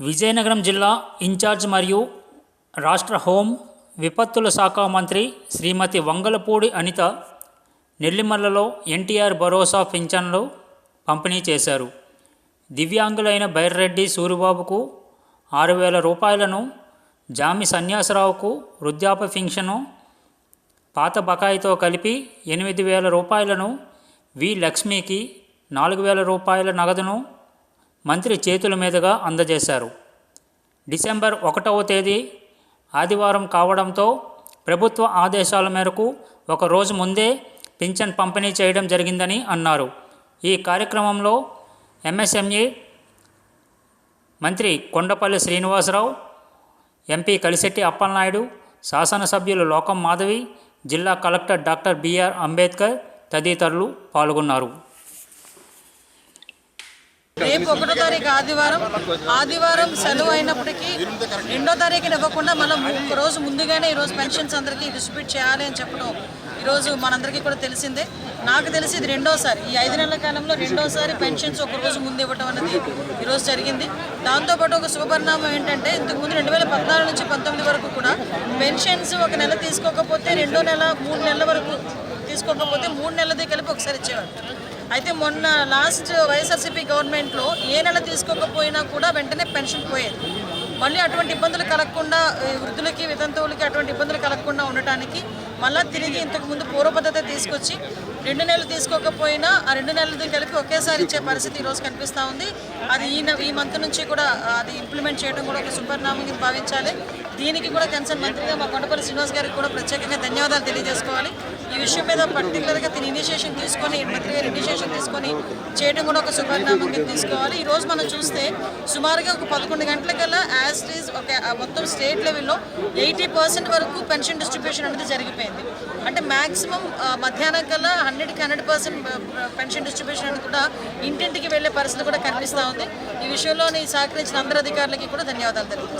విజయనగరం జిల్లా ఇన్ఛార్జ్ మరియు రాష్ట్ర హోం విపత్తుల శాఖ మంత్రి శ్రీమతి వంగలపూడి అనిత నెల్లిమల్లలో ఎన్టీఆర్ భరోసా పింఛన్లు పంపిణీ చేశారు. దివ్యాంగులైన బైర్రెడ్డి సూరిబాబుకు ఆరు వేల రూపాయలను జామి సన్యాసరావుకు వృద్ధాప్య పింఛను పాత బకాయితో కలిపి ఎనిమిది వేల రూపాయలను వి లక్ష్మికి నాలుగు వేల రూపాయల నగదును మంత్రి చేతుల మీదుగా అందజేశారు. డిసెంబర్ ఒకటవ తేదీ ఆదివారం కావడంతో ప్రభుత్వ ఆదేశాల మేరకు ఒక రోజు ముందే పింఛన్ పంపిణీ చేయడం జరిగిందని అన్నారు. ఈ కార్యక్రమంలో ఎంఎస్ఎంఈ మంత్రి కొండపల్లి శ్రీనివాసరావు ఎంపీ కలిశెట్టి అప్పలనాయుడు శాసనసభ్యులు లోకం మాధవి జిల్లా కలెక్టర్ డాక్టర్ బిఆర్ అంబేద్కర్ తదితరులు పాల్గొన్నారు. రేపు ఒకటో తారీఖు ఆదివారం ఆదివారం సెలవు అయినప్పటికీ రెండో తారీఖున ఇవ్వకుండా మనం ఒక రోజు ముందుగానే ఈరోజు పెన్షన్స్ అందరికీ డిస్ట్రిబ్యూట్ చేయాలి అని చెప్పడం ఈరోజు మనందరికీ కూడా తెలిసిందే. నాకు తెలిసి ఇది రెండోసారి. ఈ ఐదు నెలల కాలంలో రెండోసారి పెన్షన్స్ ఒక రోజు ముందు ఇవ్వడం అనేది ఈరోజు జరిగింది. దాంతోపాటు ఒక శుభపరిణామం ఏంటంటే ఇంతకుముందు రెండు వేల పద్నాలుగు నుంచి పంతొమ్మిది వరకు కూడా పెన్షన్స్ ఒక నెల తీసుకోకపోతే రెండో నెల మూడు నెలల వరకు తీసుకోకపోతే మూడు నెలలది కలిపి ఒకసారి ఇచ్చేవారు అయితే మొన్న లాస్ట్ వైఎస్ఆర్సీపీ గవర్నమెంట్లో ఏ నెల తీసుకోకపోయినా కూడా వెంటనే పెన్షన్ పోయేది. మళ్ళీ అటువంటి ఇబ్బందులు కలగకుండా వృద్ధులకి వితంతువులకి అటువంటి ఇబ్బందులు కలగకుండా ఉండటానికి మళ్ళీ తిరిగి ఇంతకు ముందు పూర్వపద్ధతి తీసుకొచ్చి రెండు నెలలు తీసుకోకపోయినా ఆ రెండు నెలలు కలిపి ఒకేసారి ఇచ్చే పరిస్థితి ఈరోజు కనిపిస్తూ ఉంది. అది ఈ ఈ మంత్ నుంచి కూడా అది ఇంప్లిమెంట్ చేయడం కూడా ఒక సుపరిణామం భావించాలి. దీనికి కూడా కన్సర్న్ మంత్రిగా మా కొండపల్లి శ్రీనివాస్ గారికి కూడా ప్రత్యేకంగా ధన్యవాదాలు తెలియజేసుకోవాలి. ఈ విషయం మీద పర్టికులర్గా తిని ఇనిషియేషన్ తీసుకొని మంత్రి గారు ఇనిషియేషన్ తీసుకొని చేయడం కూడా ఒక సుపరిణామం తీసుకోవాలి. ఈరోజు మనం చూస్తే సుమారుగా ఒక పదకొండు గంటలకల్లా యాజ్ ఈజ్ ఒక మొత్తం స్టేట్ లెవెల్లో ఎయిటీ పర్సెంట్ వరకు పెన్షన్ డిస్ట్రిబ్యూషన్ అనేది జరిగిపోయింది. అంటే మాక్సిమం మధ్యాహ్నం కల్లా హండ్రెడ్కి హండ్రెడ్ పర్సెంట్ పెన్షన్ డిస్ట్రిబ్యూషన్ అనేది కూడా ఇంటింటికి వెళ్ళే పరిస్థితి కూడా కనిపిస్తూ ఉంది. ఈ విషయంలో సహకరించిన అందరు అధికారులకి కూడా ధన్యవాదాలు తెలియజేస్తాను